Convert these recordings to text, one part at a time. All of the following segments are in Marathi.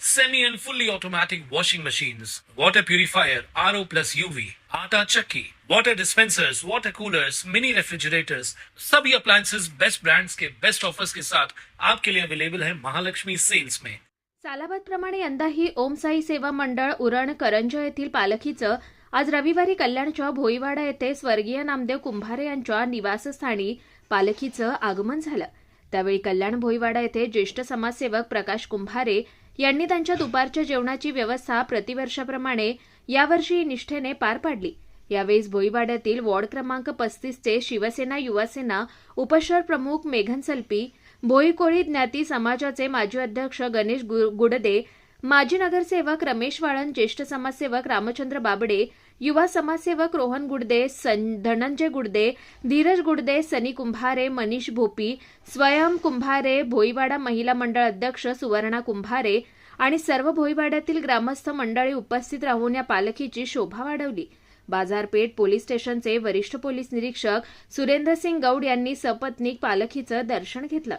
semi and fully automatic washing machines, water purifier, RO plus UV, आटा चक्की, water dispensers, water coolers, mini refrigerators, सभी appliances बेस्ट ब्रांड्स के बेस्ट ऑफर्स के साथ आपके लिए अवेलेबल है महालक्ष्मी सेल्स में सालाबादप्रमाणे यंदाही ओम साई सेवा मंडळ उरण करंज येथील पालखीचं आज रविवारी कल्याणच्या भोईवाडा येथे स्वर्गीय नामदेव कुंभारे यांच्या निवासस्थानी पालखीचं आगमन झालं. त्यावेळी कल्याण भोईवाडा येथे ज्येष्ठ समाजसेवक प्रकाश कुंभारे यांनी त्यांच्या दुपारच्या जेवणाची व्यवस्था प्रतिवर्षाप्रमाणे यावर्षी निष्ठेने पार पाडली. यावेळी भोईवाड्यातील वॉर्ड क्रमांक पस्तीसचे शिवसेना युवासेना उपशहर प्रमुख मेघन सल्पी भोईकोळी ज्ञाती समाजाचे माजी अध्यक्ष गणेश गु- गुडदे माजी नगरसेवक रमेश वाळन ज्येष्ठ समाजसेवक रामचंद्र बाबडे युवा समाजसेवक रोहन गुडदे सन धनंजय गुडदे धीरज गुडदे सनी कुंभारे मनीष भोपी स्वयं कुंभारे भोईवाडा महिला मंडळ अध्यक्ष सुवर्णा कुंभारे आणि सर्व भोईवाड्यातील ग्रामस्थ मंडळी उपस्थित राहून या पालखीची शोभा वाढवली. बाजारपेठ पोलीस स्टेशनचे वरिष्ठ पोलीस निरीक्षक सुरेंद्रसिंग गौड यांनी सपत्नीक पालखीचं दर्शन घेतलं.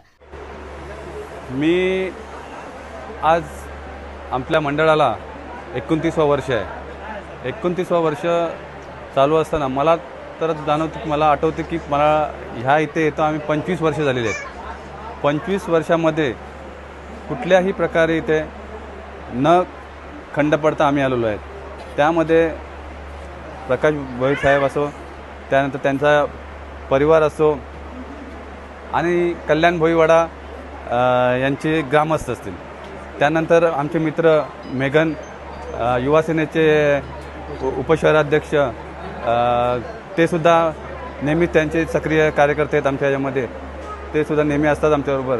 मी आज आपल्या मंडळाला एकोणतीसवं वर्ष आहे. एकोणतीसवं वर्ष चालू असताना मला तर जाणवतं की मला आठवतं की मला ह्या इथे येतो आम्ही पंचवीस वर्ष झालेली आहेत. पंचवीस वर्षामध्ये कुठल्याही प्रकारे इथे न खंड पडता आम्ही आलेलो आहेत. त्यामध्ये प्रकाश भोई साहेब असो त्यानंतर त्यांचा परिवार असो आणि कल्याण भोईवाडा यांचे ग्रामस्थ असतील. त्यानंतर आमचे मित्र मेघन युवासेनेचे उपशहराध्यक्ष ते सुद्धा नेहमी त्यांचे सक्रिय कार्यकर्ते आहेत आमच्या याच्यामध्ये. ते सुद्धा नेहमी असतात आमच्याबरोबर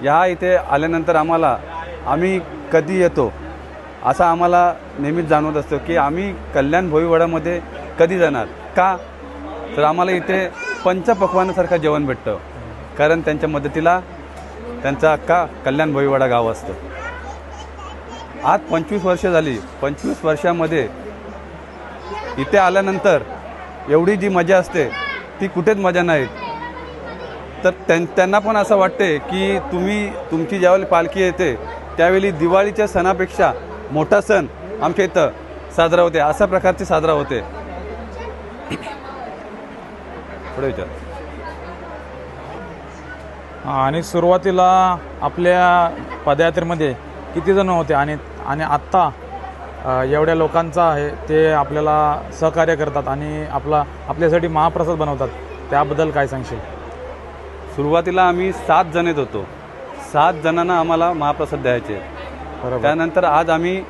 ह्या इथे आल्यानंतर आम्हाला आम्ही कधी येतो असा आम्हाला नेहमीच जाणवत असतो की आम्ही कल्याण भोईवाड्यामध्ये कधी जाणार? का? तर आम्हाला इथे पंचपक्वानासारखं जेवण भेटतं. कारण त्यांच्या मदतीला त्यांचा अक्का कल्याण भोईवाडा गाव असतं. आज पंचवीस वर्ष झाली. पंचवीस वर्षामध्ये इथे आल्यानंतर एवढी जी मजा असते ती कुठेच मजा नाही. तर त्यां त्यांना पण असं वाटते की तुम्ही तुमची ज्यावेळी पालखी येते त्यावेळी दिवाळीच्या सणापेक्षा मोठा सण आमच्या इथं साजरा होते अशा प्रकारचे साजरा होते. पुढे विचार. आणि सुरुवातीला आपल्या पदयात्रेमध्ये किती जण होते आणि आणि आत्ता एवढ्या लोकांचा आहे ते आपल्याला सहकार्य करतात आणि आपला आपल्यासाठी महाप्रसाद बनवतात. त्याबद्दल काय सांगशील? सुरुवातीला आम्ही सात जण येत होतो. सात जणांना आम्हाला महाप्रसाद द्यायचे. बरोबर. त्यानंतर आज आम्ही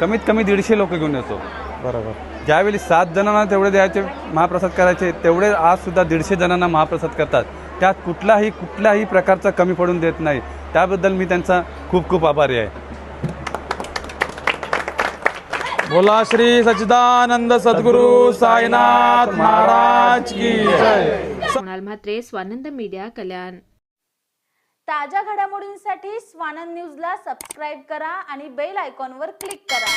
कमीत कमी दीडशे लोक घेऊन येतो. बरोबर. ज्यावेळी सात जणांना तेवढे द्यायचे महाप्रसाद करायचे तेवढे आज सुद्धा दीडशे जणांना महाप्रसाद करतात. त्यात कुठलाही कुठल्याही प्रकारचा कमी पडून देत नाही. त्याबद्दल मी त्यांचा खूप खूप आभारी आहे. बोला श्री सच्चिदानंद सद्गुरु साईनाथ महाराज की जय. सोनाल म्हात्रे स्वानंद मीडिया कल्याण. ताज्या घडामोडींसाठी स्वानंद न्यूजला सबस्क्राईब करा आणि बेल आयकॉनवर क्लिक करा.